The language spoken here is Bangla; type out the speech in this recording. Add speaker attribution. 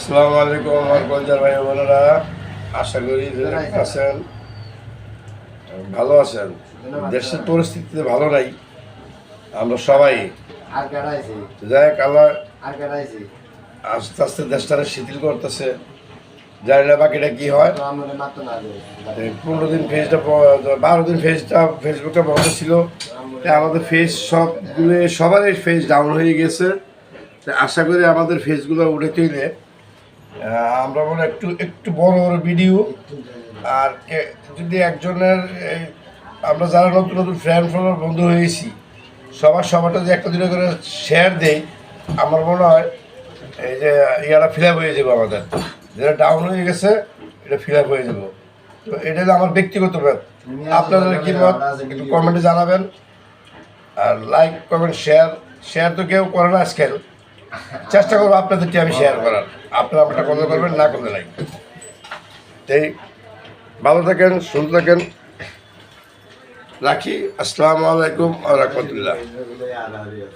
Speaker 1: আসসালামু আলাইকুম আমার কলজার ভাই বোনেরা। আশা করি আছেন ভালো আছেন। দেশের পরিস্থিতিতে ভালো নাই। আমরা সবাই। যাই হোক আল্লাহ আস্তে আস্তে দেশটারে শিথিল করতেছে। জানি না বাকিটা কি হয়। পনেরো দিন ফেজটা বারো দিন ফেজটা ফেসবুকটা বন্ধ ছিল। তাই আমাদের ফেজ সবগুলো সবারই ফেজ ডাউন হয়ে গেছে। আশা করি আমাদের ফেজগুলো উঠে তুলে আমরা হয় একটু একটু বড় বড় ভিডিও আর যদি একজনের আমরা যারা নতুন নতুন ফ্রেন্ড ফলোয়ার বন্ধু হয়েছি, সবার, সবারটা যদি একটা দুটো করে শেয়ার দেই, আমার মনে হয় এই যে ইয়ারা ফিল আপ হয়ে যাবে আমাদের। যেটা ডাউন হয়ে গেছে, এটা ফিল আপ হয়ে যাব। তো এটা হলো আমার ব্যক্তিগত মত আপনাদের কি মত? একটু কমেন্টে জানাবেন। আর লাইক কমেন্ট শেয়ার শেয়ার তো কেউ করে না আজকাল। চেষ্টা করব আপনাদেরকে আমি শেয়ার করার। আপনারা আমারটা করতে করবেন না করতে লাইক তাই ভালো থাকেন সুন্দর থাকেন। রাখি। আসসালামু আলাইকুম রহমতুল্লাহ।